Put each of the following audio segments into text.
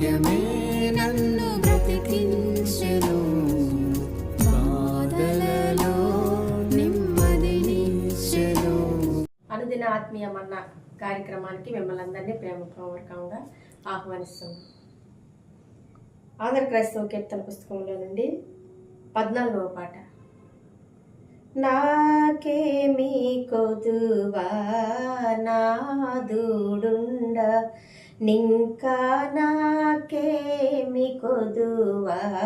వాక్యమే నన్ను బ్రతికించెను. బాధలలో నెమ్మదినిచ్చెను అనుదిన ఆత్మీయమన్న కార్యక్రమానికి మిమ్మల్ని అందరినీ ప్రేమపూర్వకంగా ఆహ్వానిస్తున్నాం. ఆంధ్ర క్రైస్తవ కీర్తన పుస్తకంలో నుండి పద్నాలుగవ పాట. నాకేమీ కొదువా నాదుడుండ నింకా నాకేమి కొదువా?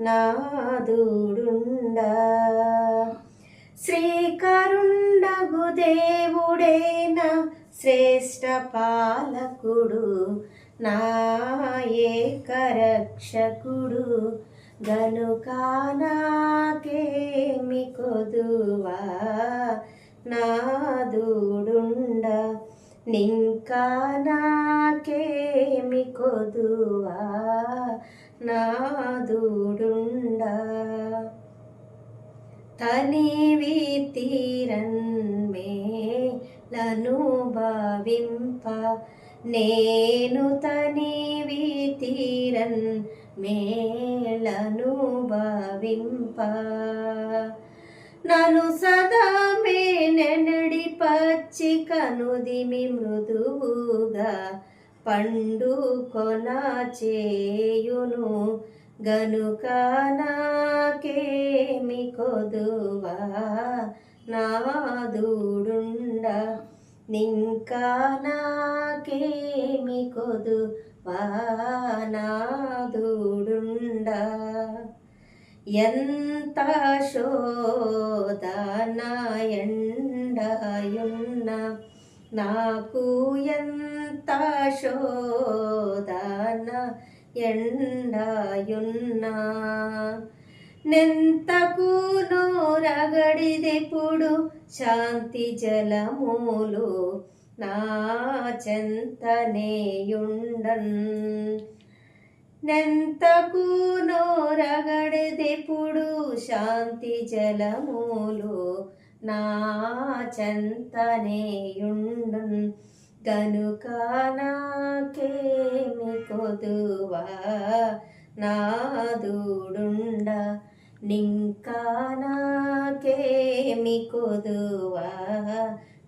నాదుడుండా. శ్రీకరుండగు దేవుడేన శ్రేష్ట పాలకుడు నా ఏకరక్షకుడు. గనుక నాకేమి కొదువా? నాదుడుండ. నింకా నాకేమి కొదువా నాదుడుండా తనివి తీరన్మేలను భావింప. నేను తనివి తీరన్ మేళను భావింప. నను సదా మేనడి పచ్చి కనుదిమి మృదువుగా పండు కొన చేయును. గనుక నాకేమి కొదువా? నాదుడుండ నింకా నాకేమి కొదువా? నాదుడుండ ఎంత శోధనాయండయున్న నాకు ఎంత శోధన ఎండాయున్నా నెంతకు నోరగడిదెప్పుడు శాంతి జలములు నా చెంతనేయుండన్ నెంతకు నోరగడిదెప్పుడు శాంతి జలములు. నా చెంతనేయుండు గనుక నాకేమి కొదువా? నాదుడుండ నింకా నాకేమి కొదువా?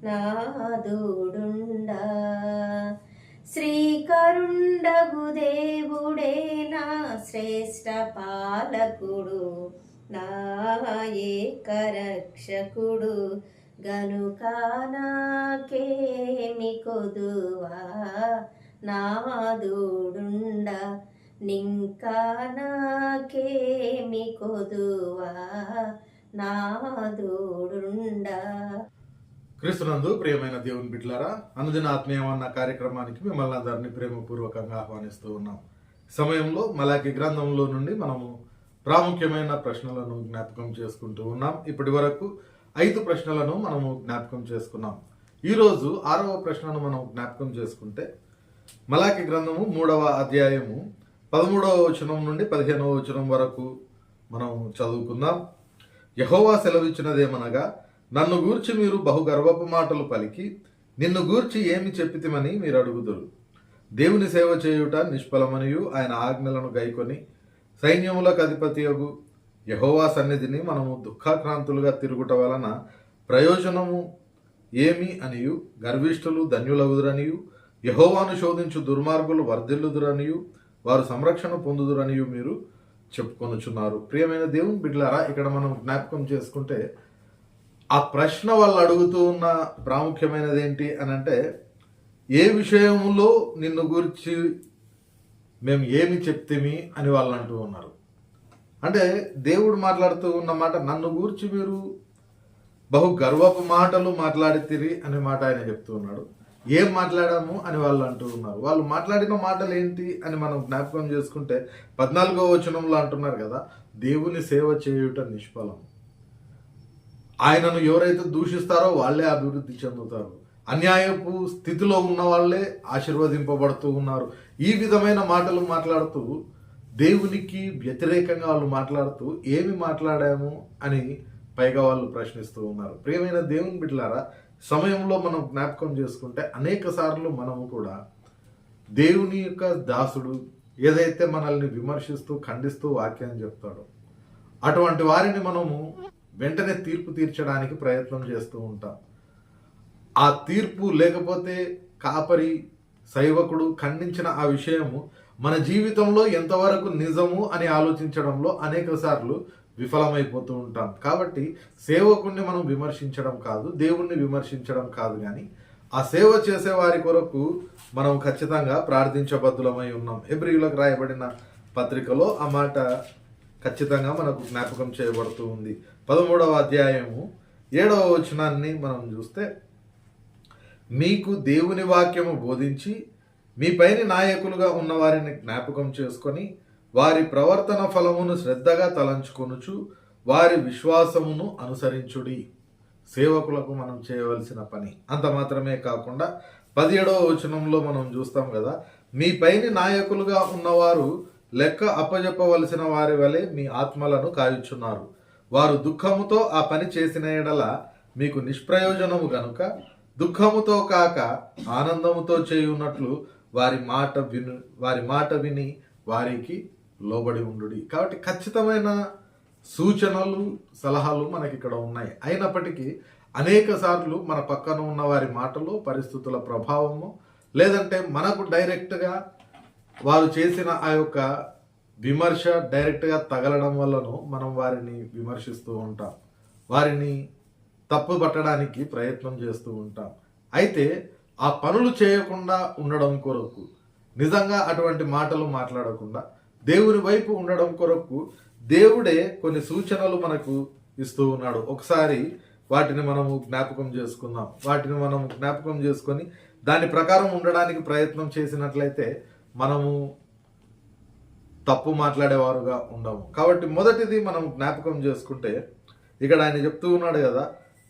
నాదుడుండ శ్రీకరుండగు దేవుడే నా శ్రేష్ట పాలకుడు నా ఏకరక్షకుడు గనుక నాకేమి కొదువా? నాదుడుండ నింకా నాకేమి కొదువా? నాదుడుండ క్రీస్తునందు ప్రియమైన దేవుని బిడ్లారా అనుదిన ఆత్మీయమన్న కార్యక్రమానికి మిమ్మల్ని అందరినీ ప్రేమపూర్వకంగా ఆహ్వానిస్తూ ఉన్నాం. సమయంలో మలాకి గ్రంథంలో నుండి మనము ప్రాముఖ్యమైన ప్రశ్నలను జ్ఞాపకం చేసుకుంటూ ఉన్నాం. ఇప్పటి వరకు ఐదు ప్రశ్నలను మనము జ్ఞాపకం చేసుకున్నాం. ఈరోజు ఆరవ ప్రశ్నను మనం జ్ఞాపకం చేసుకుంటే మలాకి గ్రంథము మూడవ అధ్యాయము పదమూడవ వచనం నుండి పదిహేనవ వచనం వరకు మనం చదువుకుందాం. యహోవా సెలవిచ్చినదేమనగా నన్ను గూర్చి మీరు బహు గర్వపు మాటలు పలికి నిన్ను గూర్చి ఏమి చెప్పితిమని మీరు అడుగుదురు. దేవుని సేవ చేయుట నిష్ఫలమనియు ఆయన ఆజ్ఞలను గైకొని సైన్యములకు అధిపతియగు యహోవా సన్నిధిని మనము దుఃఖాక్రాంతులుగా తిరుగుట వలన ప్రయోజనము ఏమి అనియు? గర్విష్ఠులు ధన్యులగుదురనియు? యహోవాను శోధించు దుర్మార్గులు వర్ధిల్లుదురనియు? వారు సంరక్షణ పొందుదురనియు మీరు చెప్పుకొనుచున్నారు. ప్రియమైన దేవుని బిడ్డలారా ఇక్కడ మనం జ్ఞాపకం చేసుకుంటే ఆ ప్రశ్న వాళ్ళు అడుగుతూ ఉన్న ప్రాముఖ్యమైనది ఏంటి అని అంటే ఏ విషయంలో నిన్ను గురించి మేము ఏమి చెప్తేమి అని వాళ్ళు అంటూ ఉన్నారు. అంటే దేవుడు మాట్లాడుతూ ఉన్న మాట నన్ను గూర్చి మీరు బహు గర్వపు మాటలు మాట్లాడితిరి అనే మాట ఆయన చెప్తూ ఉన్నాడు. ఏం మాట్లాడాము అని వాళ్ళు అంటూ ఉన్నారు. వాళ్ళు మాట్లాడిన మాటలు ఏంటి అని మనం జ్ఞాపకం చేసుకుంటే పద్నాలుగో వచనంలో అంటున్నారు కదా దేవుని సేవ చేయుట నిష్ఫలం ఆయనను ఎవరైతే దూషిస్తారో వాళ్ళే అభివృద్ధి చెందుతారు. అన్యాయపు స్థితిలో ఉన్న వాళ్ళే ఆశీర్వదింపబడుతూ ఉన్నారు. ఈ విధమైన మాటలు మాట్లాడుతూ దేవునికి వ్యతిరేకంగా వాళ్ళు మాట్లాడుతూ ఏమి మాట్లాడాము అని పైగా వాళ్ళు ప్రశ్నిస్తూ ఉన్నారు. ప్రియమైన దేవుని బిడ్డలారా సమయంలో మనం జ్ఞాపకం చేసుకుంటే అనేక సార్లు మనము కూడా దేవుని యొక్క దాసుడు ఏదైతే మనల్ని విమర్శిస్తూ ఖండిస్తూ వాక్యాన్ని చెప్తాడో అటువంటి వారిని మనము వెంటనే తీర్పు తీర్చడానికి ప్రయత్నం చేస్తూ ఉంటాం. ఆ తీర్పు లేకపోతే కాపరి సైవకుడు ఖండించిన ఆ విషయము మన జీవితంలో ఎంతవరకు నిజము అని ఆలోచించడంలో అనేక సార్లు విఫలమైపోతూ ఉంటాం. కాబట్టి సేవకుణ్ణి మనం విమర్శించడం కాదు దేవుణ్ణి విమర్శించడం కాదు కానీ ఆ సేవ చేసే వారి కొరకు మనం ఖచ్చితంగా ప్రార్థించబద్దులమై ఉన్నాం. ఎబ్రియులకు రాయబడిన పత్రికలో ఆ మాట ఖచ్చితంగా మనకు జ్ఞాపకం చేయబడుతూ ఉంది. పదమూడవ అధ్యాయము ఏడవ వచనాన్ని మనం చూస్తే మీకు దేవుని వాక్యము బోధించి మీ పైన నాయకులుగా ఉన్న వారిని జ్ఞాపకం చేసుకొని వారి ప్రవర్తన ఫలమును శ్రద్ధగా తలంచుకొనుచు వారి విశ్వాసమును అనుసరించుడి. సేవకులకు మనం చేయవలసిన పని. అంత మాత్రమే కాకుండా పదిహేడవ వచనంలో మనం చూస్తాం కదా మీ పైన నాయకులుగా ఉన్నవారు లెక్క అప్పజెప్పవలసిన వారి వలె మీ ఆత్మలను కాయుచున్నారు. వారు దుఃఖముతో ఆ పని చేసిన ఎడల మీకు నిష్ప్రయోజనము గనుక దుఃఖముతో కాక ఆనందముతో చేయున్నట్లు వారి మాట విను వారి మాట విని వారికి లోబడి ఉండు కాబట్టి ఖచ్చితమైన సూచనలు సలహాలు మనకి ఇక్కడ ఉన్నాయి. అయినప్పటికీ అనేక సార్లు మన పక్కన ఉన్న వారి మాటలు పరిస్థితుల ప్రభావము లేదంటే మనకు డైరెక్ట్గా వారు చేసిన ఆ యొక్క విమర్శ డైరెక్ట్గా తగలడం వల్లను మనం వారిని విమర్శిస్తూ ఉంటాం. వారిని తప్పు పట్టడానికి ప్రయత్నం చేస్తూ ఉంటాం. అయితే ఆ పనులు చేయకుండా ఉండడం కొరకు నిజంగా అటువంటి మాటలు మాట్లాడకుండా దేవుని వైపు ఉండడం కొరకు దేవుడే కొన్ని సూచనలు మనకు ఇస్తూ ఉన్నాడు. ఒకసారి వాటిని మనము జ్ఞాపకం చేసుకుందాం. వాటిని మనం జ్ఞాపకం చేసుకొని దాని ప్రకారం ఉండడానికి ప్రయత్నం చేసినట్లయితే మనము తప్పు మాట్లాడేవారుగా ఉండము కాబట్టి మొదటిది మనం జ్ఞాపకం చేసుకుంటే ఇక్కడ ఆయన చెప్తూ ఉన్నాడు కదా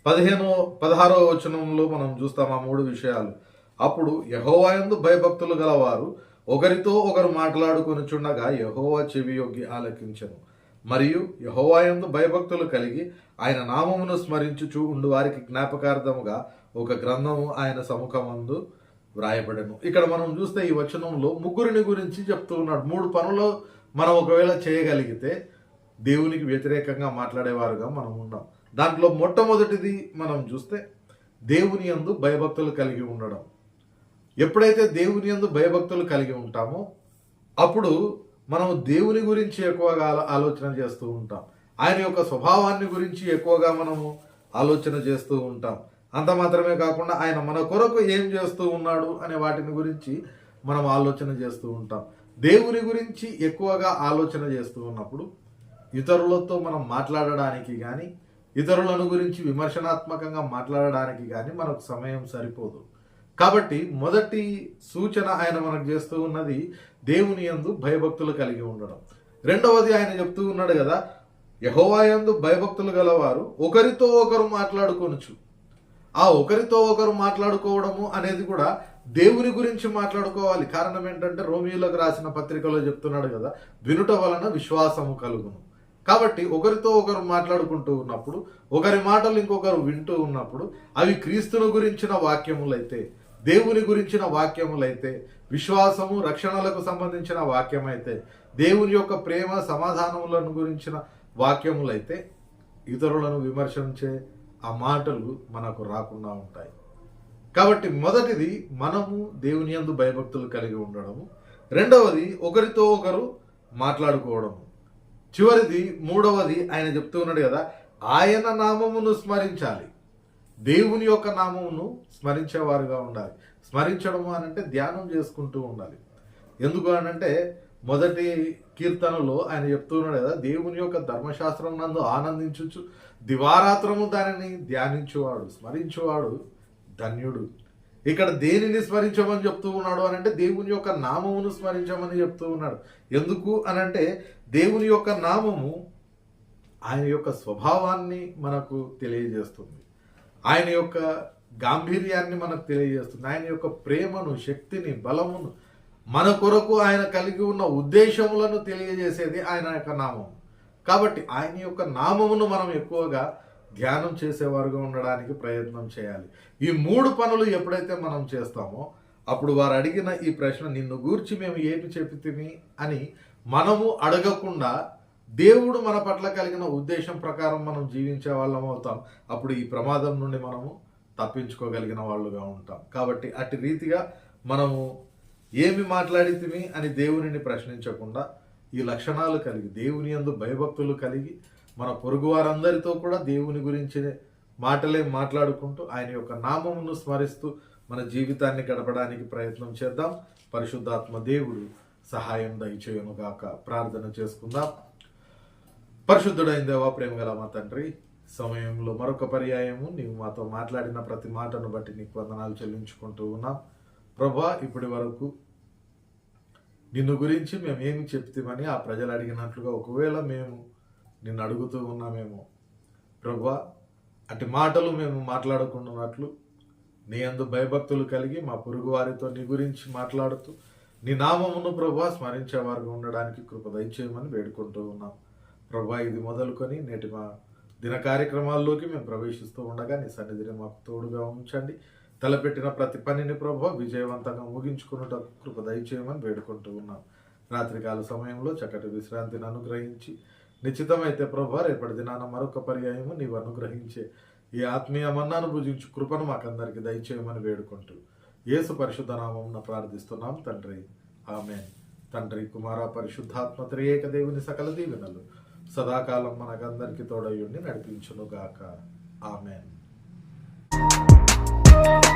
పదిహేనో పదహారో వచనంలో మనం చూస్తాం ఆ మూడు విషయాలు. అప్పుడు యహోవాయందు భయభక్తులు గలవారు ఒకరితో ఒకరు మాట్లాడుకొనుచుండగా యహోవా చెవి యొగ్గి ఆలకించను. మరియు యహోవాయందు భయభక్తులు కలిగి ఆయన నామమును స్మరించుచూ ఉండు వారికి జ్ఞాపకార్థముగా ఒక గ్రంథము ఆయన సముఖమందు వ్రాయబడను. ఇక్కడ మనం చూస్తే ఈ వచనంలో ముగ్గురిని గురించి చెప్తూ ఉన్నాడు. మూడు పనులు మనం ఒకవేళ చేయగలిగితే దేవునికి వ్యతిరేకంగా మాట్లాడేవారుగా మనం ఉన్నాం దాంట్లో మొట్టమొదటిది మనం చూస్తే దేవుని యందు భయభక్తులు కలిగి ఉండడం. ఎప్పుడైతే దేవుని యందు భయభక్తులు కలిగి ఉంటామో అప్పుడు మనం దేవుని గురించి ఎక్కువగా ఆలోచన చేస్తూ ఉంటాం. ఆయన యొక్క స్వభావాన్ని గురించి ఎక్కువగా మనము ఆలోచన చేస్తూ ఉంటాం. అంత మాత్రమే కాకుండా ఆయన మన కొరకు ఏం చేస్తూ ఉన్నాడు అనే వాటిని గురించి మనం ఆలోచన చేస్తూ ఉంటాం. దేవుని గురించి ఎక్కువగా ఆలోచన చేస్తూ ఉన్నప్పుడు ఇతరులతో మనం మాట్లాడడానికి కానీ ఇతరులను గురించి విమర్శనాత్మకంగా మాట్లాడడానికి కానీ మనకు సమయం సరిపోదు. కాబట్టి మొదటి సూచన ఆయన మనకు చేస్తూ ఉన్నది దేవుని యందు భయభక్తులు కలిగి ఉండడం. రెండవది ఆయన చెప్తూ ఉన్నాడు కదా యహోవా యందు భయభక్తులు గలవారు ఒకరితో ఒకరు మాట్లాడుకొనుచు. ఆ ఒకరితో ఒకరు మాట్లాడుకోవడము అనేది కూడా దేవుని గురించి మాట్లాడుకోవాలి. కారణం ఏంటంటే రోమియోలకు రాసిన పత్రికలో చెప్తున్నాడు కదా వినుట వలన విశ్వాసము కలుగును. కాబట్టి ఒకరితో ఒకరు మాట్లాడుకుంటూ ఉన్నప్పుడు ఒకరి మాటలు ఇంకొకరు వింటూ ఉన్నప్పుడు అవి క్రీస్తును గురించిన వాక్యములైతే దేవుని గురించిన వాక్యములైతే విశ్వాసము రక్షణలకు సంబంధించిన వాక్యమైతే దేవుని యొక్క ప్రేమ సమాధానములను గురించిన వాక్యములైతే ఇతరులను విమర్శించే ఆ మాటలు మనకు రాకుండా ఉంటాయి. కాబట్టి మొదటిది మనము దేవుని యందు భయభక్తులు కలిగి ఉండడము. రెండవది ఒకరితో ఒకరు మాట్లాడుకోవడము. చివరిది మూడవది ఆయన చెప్తూ ఉన్నాడు కదా ఆయన నామమును స్మరించాలి. దేవుని యొక్క నామమును స్మరించేవారుగా ఉండాలి. స్మరించడము అనంటే ధ్యానం చేసుకుంటూ ఉండాలి. ఎందుకు అనంటే మొదటి కీర్తనలో ఆయన చెప్తూ ఉన్నాడు కదా దేవుని యొక్క ధర్మశాస్త్రం నందు ఆనందించుచు దివారాత్రము దానిని ధ్యానించువాడు స్మరించువాడు ధన్యుడు. ఇక్కడ దేనిని స్మరించమని చెప్తూ ఉన్నాడు అని అంటే దేవుని యొక్క నామమును స్మరించమని చెప్తూ ఉన్నాడు. ఎందుకు అనంటే దేవుని యొక్క నామము ఆయన యొక్క స్వభావాన్ని మనకు తెలియజేస్తుంది. ఆయన యొక్క గాంభీర్యాన్ని మనకు తెలియజేస్తుంది. ఆయన యొక్క ప్రేమను శక్తిని బలమును మన కొరకు ఆయన కలిగి ఉన్న ఉద్దేశములను తెలియజేసేది ఆయన యొక్క నామం. కాబట్టి ఆయన యొక్క నామమును మనం ఎక్కువగా ధ్యానం చేసేవారుగా ఉండడానికి ప్రయత్నం చేయాలి. ఈ మూడు పనులు ఎప్పుడైతే మనం చేస్తామో అప్పుడు వారు అడిగిన ఈ ప్రశ్న నిన్ను గూర్చి మేము ఏమి చెబుతిమి అని మనము అడగకుండా దేవుడు మన పట్ల కలిగిన ఉద్దేశం ప్రకారం మనం జీవించే వాళ్ళం అవుతాం. అప్పుడు ఈ ప్రమాదం నుండి మనము తప్పించుకోగలిగిన వాళ్ళుగా ఉంటాం. కాబట్టి అటు రీతిగా మనము ఏమి మాట్లాడితిమి అని దేవునిని ప్రశ్నించకుండా ఈ లక్షణాలు కలిగి దేవుని యందు భయభక్తులు కలిగి మన పొరుగు వారందరితో కూడా దేవుని గురించి మాటలే మాట్లాడుకుంటూ ఆయన యొక్క నామమును స్మరిస్తూ మన జీవితాన్ని గడపడానికి ప్రయత్నం చేద్దాం. పరిశుద్ధాత్మ దేవుడు సహాయం దయచేయనుగాక. ప్రార్థన చేసుకుందాం. పరిశుద్ధుడైన దేవా ప్రేమ గల మా తండ్రి సమయంలో మరొక పర్యాయము నీవు మాతో మాట్లాడిన ప్రతి మాటను బట్టి నీకు వందనాలు చెల్లించుకుంటూ ఉన్నాం. ప్రభా ఇప్పటి వరకు నిన్ను గురించి మేము ఏమి చెప్తామని ఆ ప్రజలు అడిగినట్లుగా ఒకవేళ మేము నిన్ను అడుగుతూ ఉన్నామేమో ప్రభా అటు మాటలు మేము మాట్లాడుకుంటున్నట్లు నీ అందు భయభక్తులు కలిగి మా పొరుగు వారితో నీ గురించి మాట్లాడుతూ నీ నామమును ప్రభా స్మరించేవారుగా ఉండడానికి కృప దయచేయమని వేడుకుంటూ ఉన్నాం. ప్రభా ఇది మొదలుకొని నేటి మా దిన కార్యక్రమాల్లోకి మేము ప్రవేశిస్తూ ఉండగా నీ సన్నిధిని మాకు తోడుగా ఉంచండి. తలపెట్టిన ప్రతి పనిని ప్రభావ విజయవంతంగా ముగించుకున్నటకు కృప దయచేయమని వేడుకుంటూ ఉన్నాం. రాత్రికాల సమయంలో చక్కటి విశ్రాంతిని అనుగ్రహించి నిశ్చితమైతే ప్రభా రేపటి దినాన మరొక పర్యాయము నీవు అనుగ్రహించే ఈ ఆత్మీయ మన్నాను భుజించు కృపను మాకందరికి దయచేయమని వేడుకుంటూ యేసు పరిశుద్ధ నామం ప్రార్థిస్తున్నాం తండ్రి. ఆమె తండ్రి కుమార పరిశుద్ధాత్మ త్రియేక దేవుని సకల దీవెనలు సదాకాలం మనకందరికి తోడయుండి నడిపించును గాక ఆమెన్.